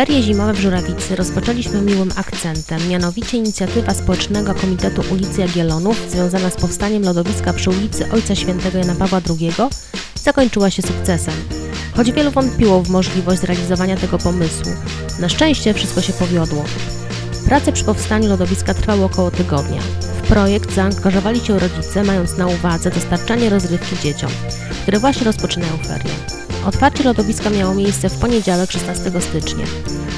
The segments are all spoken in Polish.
Ferie zimowe w Żurawicy rozpoczęliśmy miłym akcentem, mianowicie inicjatywa Społecznego Komitetu ulicy Jagiellonów związana z powstaniem lodowiska przy ulicy Ojca Świętego Jana Pawła II zakończyła się sukcesem. Choć wielu wątpiło w możliwość zrealizowania tego pomysłu, na szczęście wszystko się powiodło. Prace przy powstaniu lodowiska trwały około tygodnia. W projekt zaangażowali się rodzice, mając na uwadze dostarczanie rozrywki dzieciom, które właśnie rozpoczynają ferie. Otwarcie lodowiska miało miejsce w poniedziałek 16 stycznia.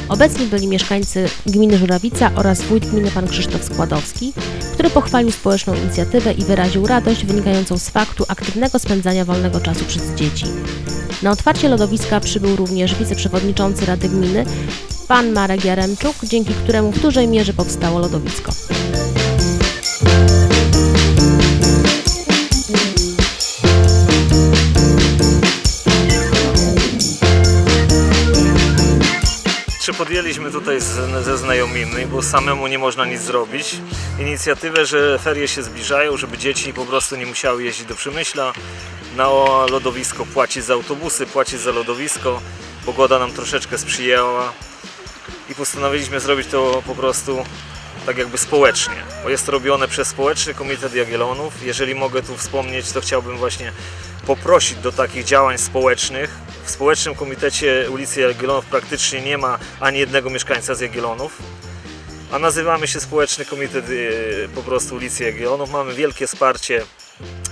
Obecni byli mieszkańcy gminy Żurawica oraz wójt gminy pan Krzysztof Składowski, który pochwalił społeczną inicjatywę i wyraził radość wynikającą z faktu aktywnego spędzania wolnego czasu przez dzieci. Na otwarcie lodowiska przybył również wiceprzewodniczący Rady Gminy, pan Marek Jaremczuk, dzięki któremu w dużej mierze powstało lodowisko. Czy podjęliśmy tutaj z, ze znajomymi, bo samemu nie można nic zrobić. Inicjatywę, że ferie się zbliżają, żeby dzieci po prostu nie musiały jeździć do Przemyśla na lodowisko, płacić za autobusy, płacić za lodowisko. Pogoda nam troszeczkę sprzyjała i postanowiliśmy zrobić to po prostu tak jakby społecznie, bo jest to robione przez Społeczny Komitet Jagiellonów. Jeżeli mogę tu wspomnieć, to chciałbym właśnie poprosić do takich działań społecznych. W Społecznym Komitecie ulicy Jagiellonów praktycznie nie ma ani jednego mieszkańca z Jagiellonów, a nazywamy się Społeczny Komitet y, po prostu ulicy Jagiellonów. Mamy wielkie wsparcie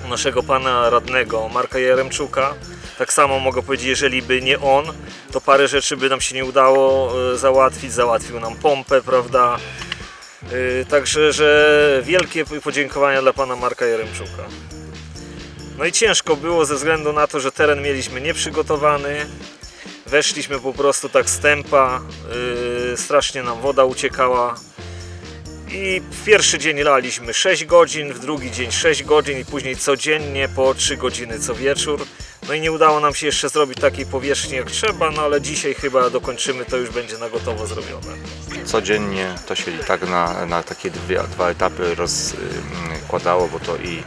naszego pana radnego Marka Jaremczuka. Tak samo mogę powiedzieć, jeżeli by nie on, to parę rzeczy by nam się nie udało y, załatwić. Załatwił nam pompę, prawda? Y, Także, że wielkie podziękowania dla pana Marka Jaremczuka. No i ciężko było ze względu na to, że teren mieliśmy nieprzygotowany. Weszliśmy po prostu tak z tempa, yy, strasznie nam woda uciekała. I w pierwszy dzień laliśmy 6 godzin, w drugi dzień 6 godzin i później codziennie po 3 godziny co wieczór. No i nie udało nam się jeszcze zrobić takiej powierzchni jak trzeba, no ale dzisiaj chyba dokończymy, to już będzie na gotowo zrobione. codziennie to się i tak na, na takie dwie, dwa etapy rozkładało, bo to i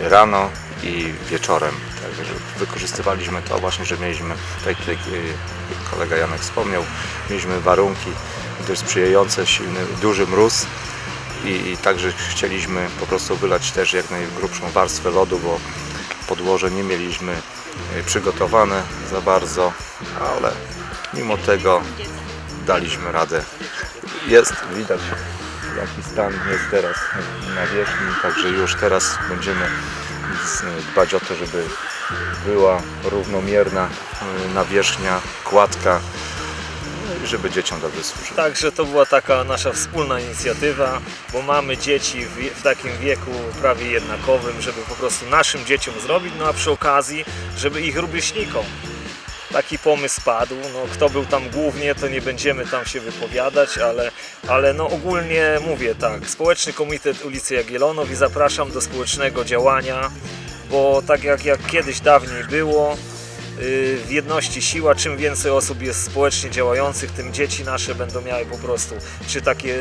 rano i wieczorem. Także że wykorzystywaliśmy to właśnie, że mieliśmy, tak jak y, kolega Janek wspomniał, mieliśmy warunki dość sprzyjające, silny, duży mróz i, i także chcieliśmy po prostu wylać też jak najgrubszą warstwę lodu, bo podłoże nie mieliśmy y, przygotowane za bardzo, ale mimo tego daliśmy radę. Jest, widać jaki stan jest teraz na wierzchni, także już teraz będziemy dbać o to, żeby była równomierna y, nawierzchnia, kładka, no i żeby dzieciom dobrze służyła. Także to była taka nasza wspólna inicjatywa, bo mamy dzieci w, w takim wieku prawie jednakowym, żeby po prostu naszym dzieciom zrobić, no a przy okazji, żeby ich rówieśnikom. Taki pomysł padł. No, kto był tam głównie, to nie będziemy tam się wypowiadać, ale, ale no ogólnie mówię tak, Społeczny Komitet ulicy Jagiellonów i zapraszam do społecznego działania, bo tak jak, jak kiedyś dawniej było, y, w jedności siła, czym więcej osób jest społecznie działających, tym dzieci nasze będą miały po prostu czy takie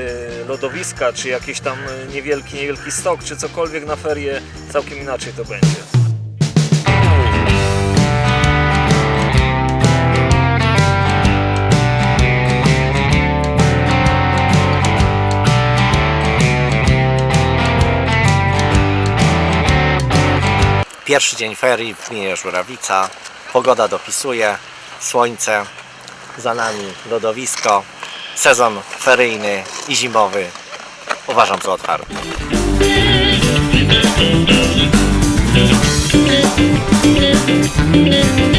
lodowiska, czy jakiś tam niewielki, niewielki stok, czy cokolwiek na ferie, całkiem inaczej to będzie. Pierwszy dzień ferii w gminie Żurawica. Pogoda dopisuje, słońce, za nami lodowisko. Sezon feryjny i zimowy uważam za otwarty. Thank